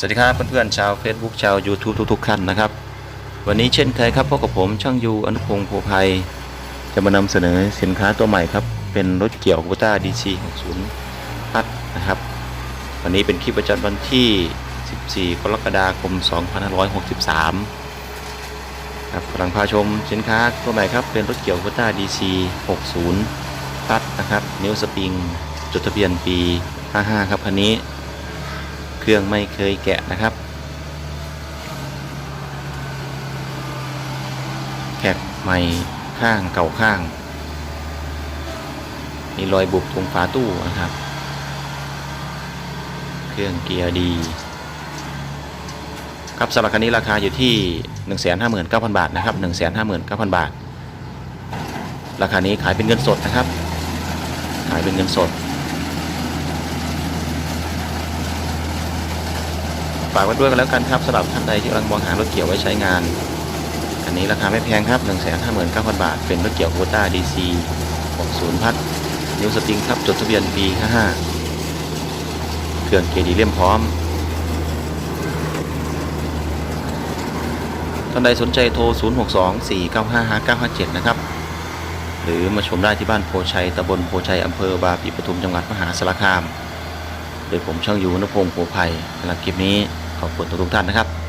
สวัสดีครับเพื่อนๆชาว Facebook ชาว YouTube ทุกๆท่านนะครับ วันนี้เช่นเคยครับพบกับผมช่างยูอนุพงศ์โพภัย จะมานำเสนอสินค้าตัวใหม่ครับ เป็นรถเกี่ยวคูต้า DC 60พัดนะครับ วันนี้เป็นคลิปประจำวันที่ 14 กรกฎาคม 2563 ครับกำลังพาชมสินค้าตัวใหม่ครับ เป็นรถเกี่ยวคูต้า DC 60พัดนะครับนิ้วสปริงจดทะเบียนปี 55 ครับคันนี้ รื่องไม่เคยแกะนะครับแกะใหม่ข้างเก่าข้าง มีรอยบุบตรงฝาตู้นะครับ เครื่องเกียร์ดี ครับสำหรับคันนี้ราคาอยู่ที่ 159,000 บาทนะครับ 159,000 บาท ราคานี้ขายเป็นเงินสดนะครับ ขายเป็นเงินสดากไว้ด้วยกันแล้วกันครับสำหรับท่านใดที่กำลังมองหารถเกี่ยวไว้ใช้งาน อันนี้ราคาไม่แพงครับ 159,000 บาท เป็นรถเกี่ยวโคต้า DC 60 พัด นิวสติงครับ จดทะเบียนปี 55 เครื่องเกียร์ดีเลี่ยมพร้อม ท่านใดสนใจโทร 0624955957 นะครับ หรือมาชมได้ที่บ้านโพชัยตำบลโพชัยอำเภอบาปีปทุมจังหวัดมหาสารคามโดยผมช่างยูนพงศ์โพภัยสำหรับคลิปนี้ ขอบคุณทุกท่านนะครับ